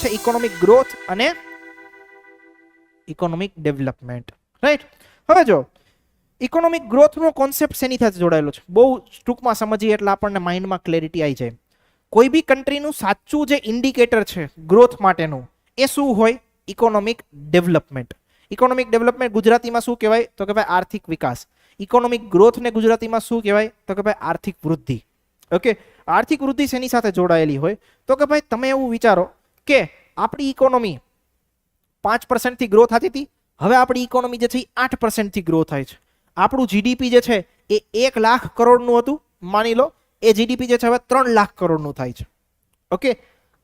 છે economic growth અને economic development right હવે જો ઇકોનોમિક ગ્રોથનો કોન્સેપ્ટ શેની સાથે જોડાયેલો છે? બહુ ટૂંકમાં સમજીએ એટલે આપણને માઇન્ડમાં ક્લેરિટી આવી જાય. કોઈ બી કન્ટ્રીનું સાચું જે ઇન્ડિકેટર છે ગ્રોથ માટેનું, એ શું હોય? ઇકોનોમિક ડેવલપમેન્ટ ઇકોનોમિક ડેવલપમેન્ટ ગુજરાતીમાં શું કહેવાય? તો કે ભાઈ આર્થિક વિકાસ. ઇકોનોમિક ગ્રોથને ગુજરાતીમાં શું કહેવાય? તો કે ભાઈ આર્થિક વૃદ્ધિ. ઓકે આર્થિક વૃદ્ધિ શેની સાથે જોડાયેલી હોય? તો કે ભાઈ તમે એવું વિચારો કે આપણી ઇકોનોમી પાંચ પર્સન્ટથી ગ્રો થતી હતી, હવે આપણી ઇકોનોમી જે છે એ આઠ પર્સન્ટથી ગ્રો થાય છે. આપણું જીડીપી જે છે એ એક લાખ કરોડનું હતું, માની લો, એ જીડીપી જે છે હવે ત્રણ લાખ કરોડનું થાય છે. ઓકે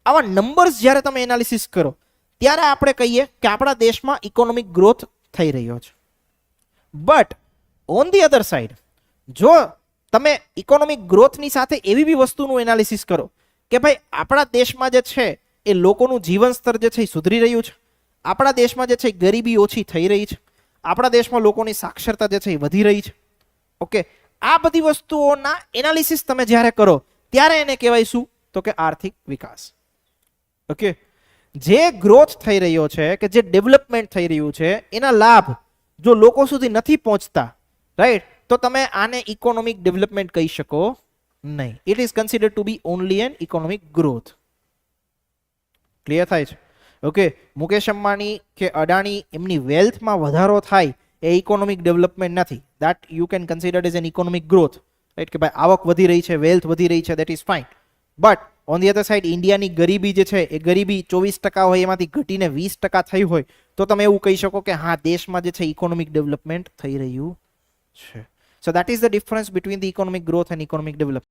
આવા નંબર્સ જ્યારે તમે એનાલિસિસ કરો, ત્યારે આપણે કહીએ કે આપણા દેશમાં ઇકોનોમિક ગ્રોથ થઈ રહ્યો છે. But on the other side જો તમે ઇકોનોમિક ગ્રોથની સાથે એવી બી વસ્તુનું એનાલિસિસ કરો કે ભાઈ આપણા દેશમાં જે છે એ લોકોનું જીવન સ્તર જે છે એ સુધરી રહ્યું છે. આપણા દેશમાં જે છે ગરીબી ઓછી થઈ રહી છે. આપણા દેશમાં લોકોની સાક્ષરતા જે છે એ વધી રહી છે. ઓકે? આ બધી વસ્તુઓના એનાલિસિસ તમે જ્યારે કરો, ત્યારે એને કહેવાય શું? તો કે આર્થિક વિકાસ. ઓકે? જે ગ્રોથ થઈ રહ્યો છે કે જે ડેવલપમેન્ટ થઈ રહ્યું છે, એના લાભ જો લોકો સુધી નથી પહોંચતા રાઈટ તો તમે આને ઇકોનોમિક ડેવલપમેન્ટ કહી શકો નહીં. It is consider to be only an economic growth clear થાય છે. ઓકે મુકેશ અંબાણી કે અડાણી એમની વેલ્થમાં વધારો થાય એ ઇકોનોમિક ડેવલપમેન્ટ નથી. That you can consider as an economic growth right કે ભાઈ, આવક વધી રહી છે વેલ્થ વધી રહી છે that is fine but on the other side ઇન્ડિયાની ગરીબી જે છે, એ ગરીબી ચોવીસ ટકા હોય, એમાંથી ઘટીને વીસ ટકા થઈ હોય, તો તમે એવું કહી શકો કે હા, દેશમાં જે છે ઇકોનોમિક ડેવલપમેન્ટ થઈ રહ્યું છે. So that is the difference between the economic growth and economic development